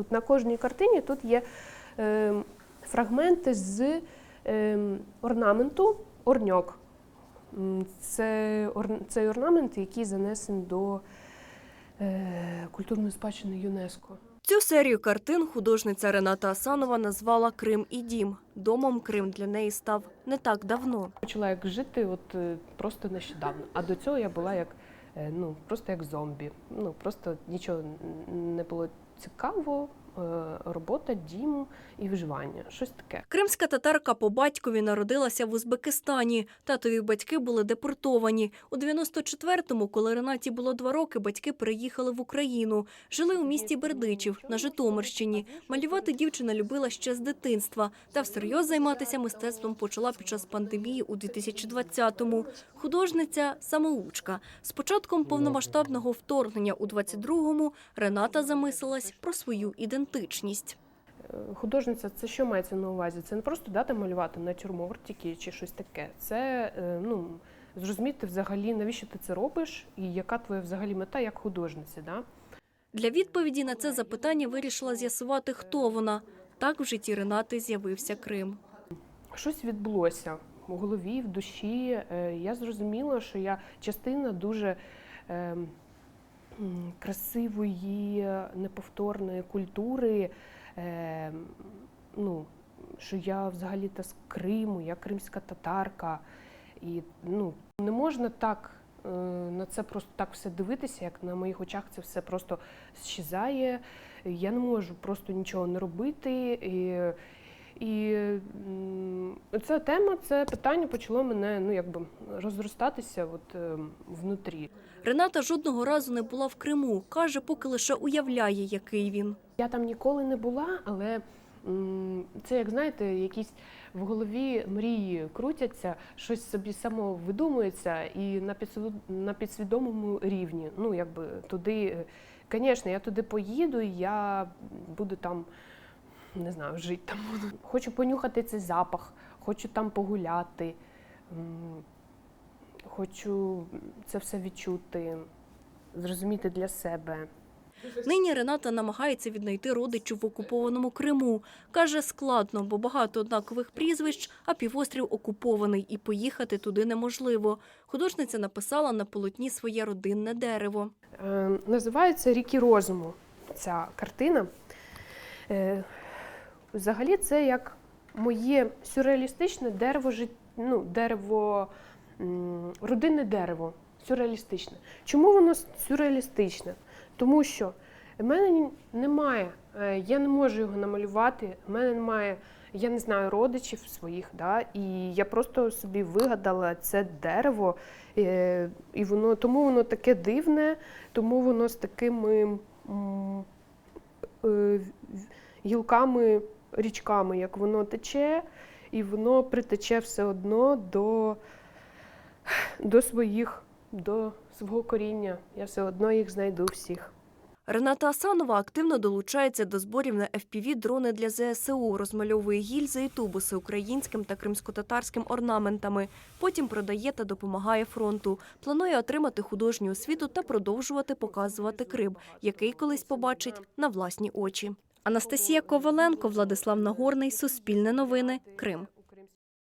Тут на кожній картині тут є е, фрагменти з е, орнаменту орньок. Це ор- цей орнамент, який занесений до е, культурної спадщини ЮНЕСКО. Цю серію картин художниця Рената Асанова назвала Крим і дім. Домом Крим для неї став не так давно. Почала як жити от е, просто нещодавно. А до цього я була як ну просто як зомбі. Ну просто нічого не було цікаво. Е, Робота, дім і виживання. Щось таке. Кримська татарка по батькові народилася в Узбекистані. Татові батьки були депортовані. У 94-му, коли Ренаті було два роки, батьки переїхали в Україну. Жили у місті Бердичів на Житомирщині. Малювати дівчина любила ще з дитинства. Та всерйоз займатися мистецтвом почала під час пандемії у 2020-му. Художниця самоучка. З початком повномасштабного вторгнення у 22-му Рената замислилась про свою ідентичність. Е, Художниця це що мається на увазі? Це не просто дати малювати натюрмортики чи щось таке. Це е, ну, зрозуміти взагалі, навіщо ти це робиш, і яка твоя взагалі мета як художниці. Да? Для відповіді на це запитання вирішила з'ясувати, хто вона. Так в житті Ренати з'явився Крим. Щось відбулося в голові, в душі. Е, Я зрозуміла, що я частина дуже е, м, красивої, неповторної культури. Е, ну, що я взагалі та з Криму, я кримська татарка. І ну, не можна так е, на це просто так все дивитися, як на моїх очах це все просто щезає. Я не можу просто нічого не робити. І, і ця тема, це питання почало мене ну, якби розростатися от, е, внутрі. Рената жодного разу не була в Криму. Каже, поки лише уявляє, який він. Я там ніколи не була, але м, це, як знаєте, якісь в голові мрії крутяться, щось собі само видумується, і на підсвід- на підсвідомому рівні. Ну, якби туди, звісно, я туди поїду, і я буду там, не знаю, жити там буду. Хочу понюхати цей запах, хочу там погуляти, хочу це все відчути, зрозуміти для себе. Нині Рената намагається віднайти родичів в окупованому Криму. Каже, складно, бо багато однакових прізвищ, а півострів окупований, і поїхати туди неможливо. Художниця написала на полотні своє родинне дерево. Е, Називається Ріки розуму ця картина. Взагалі, це як моє сюрреалістичне дерево ну, дерево, родинне дерево. Сюрреалістичне. Чому воно сюрреалістичне? Тому що в мене немає, е, я не можу його намалювати, в мене немає, я не знаю, родичів своїх, да? і я просто собі вигадала це дерево, е, і воно тому воно таке дивне, тому воно з такими е, гілками, річками, як воно тече, і воно притече все одно до, до своїх, до свого коріння. Я все одно їх знайду всіх. Рената Асанова активно долучається до зборів на FPV-дрони для ЗСУ, розмальовує гільзи і тубуси українським та кримськотатарським орнаментами. Потім продає та допомагає фронту. Планує отримати художню освіту та продовжувати показувати Крим, який колись побачить на власні очі. Анастасія Коваленко, Владислав Нагорний, Суспільне новини, Крим.